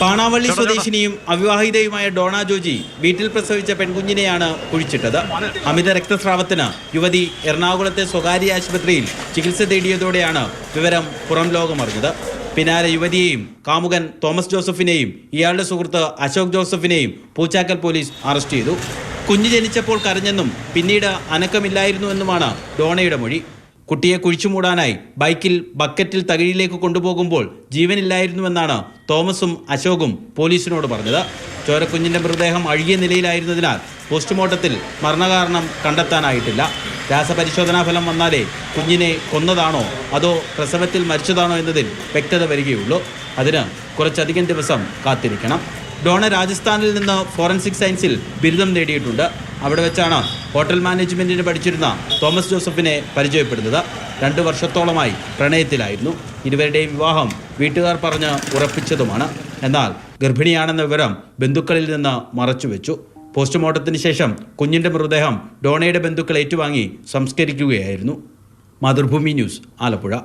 പാണാവള്ളി സ്വദേശിനിയും അവിവാഹിതയുമായ ഡോണ ജോജി വീട്ടിൽ പ്രസവിച്ച പെൺകുഞ്ഞിനെയാണ് കുഴിച്ചിട്ടത്. അമിത രക്തസ്രാവത്തിന് യുവതി എറണാകുളത്തെ സ്വകാര്യ ആശുപത്രിയിൽ ചികിത്സ തേടിയതോടെയാണ് വിവരം പുറം ലോകമറിഞ്ഞത്. പിന്നാലെ യുവതിയെയും കാമുകൻ തോമസ് ജോസഫിനെയും ഇയാളുടെ സുഹൃത്ത് അശോക് ജോസഫിനെയും പൂച്ചാക്കൽ പോലീസ് അറസ്റ്റ് ചെയ്തു. കുഞ്ഞ് ജനിച്ചപ്പോൾ കരഞ്ഞെന്നും പിന്നീട് അനക്കമില്ലായിരുന്നുവെന്നുമാണ് ഡോണയുടെ മൊഴി. കുട്ടിയെ കുഴിച്ചുമൂടാനായി ബൈക്കിൽ ബക്കറ്റിൽ തകഴിയിലേക്ക് കൊണ്ടുപോകുമ്പോൾ ജീവനില്ലായിരുന്നുവെന്നാണ് തോമസും അശോകും പോലീസിനോട് പറഞ്ഞത്. ചോരക്കുഞ്ഞിന്റെ മൃതദേഹം അഴുകിയ നിലയിലായിരുന്നതിനാൽ പോസ്റ്റ്മോർട്ടത്തിൽ മരണകാരണം കണ്ടെത്താനായിട്ടില്ല. രാസപരിശോധനാ ഫലം വന്നാലേ കുഞ്ഞിനെ കൊന്നതാണോ അതോ പ്രസവത്തിൽ മരിച്ചതാണോ എന്നതിൽ വ്യക്തത വരികയുള്ളൂ. അതിന് കുറച്ചധികം ദിവസം കാത്തിരിക്കണം. ഡോണ രാജസ്ഥാനിൽ നിന്ന് ഫോറൻസിക് സയൻസിൽ ബിരുദം നേടിയിട്ടുണ്ട്. അവിടെ വെച്ചാണ് ഹോട്ടൽ മാനേജ്മെന്റിന് പഠിച്ചിരുന്ന തോമസ് ജോസഫിനെ പരിചയപ്പെടുന്നത്. രണ്ട് വർഷത്തോളമായി പ്രണയത്തിലായിരുന്നു. ഇരുവരുടെയും വിവാഹം വീട്ടുകാർ പറഞ്ഞ് ഉറപ്പിച്ചതുമാണ്. എന്നാൽ ഗർഭിണിയാണെന്ന വിവരം ബന്ധുക്കളിൽ നിന്ന് മറച്ചുവെച്ചു പോസ്റ്റ്മോർട്ടത്തിന് ശേഷം കുഞ്ഞിന്റെ മൃതദേഹം ഡോണയുടെ ബന്ധുക്കൾ ഏറ്റുവാങ്ങി സംസ്കരിക്കുകയായിരുന്നു. മാതൃഭൂമി ന്യൂസ് ആലപ്പുഴ.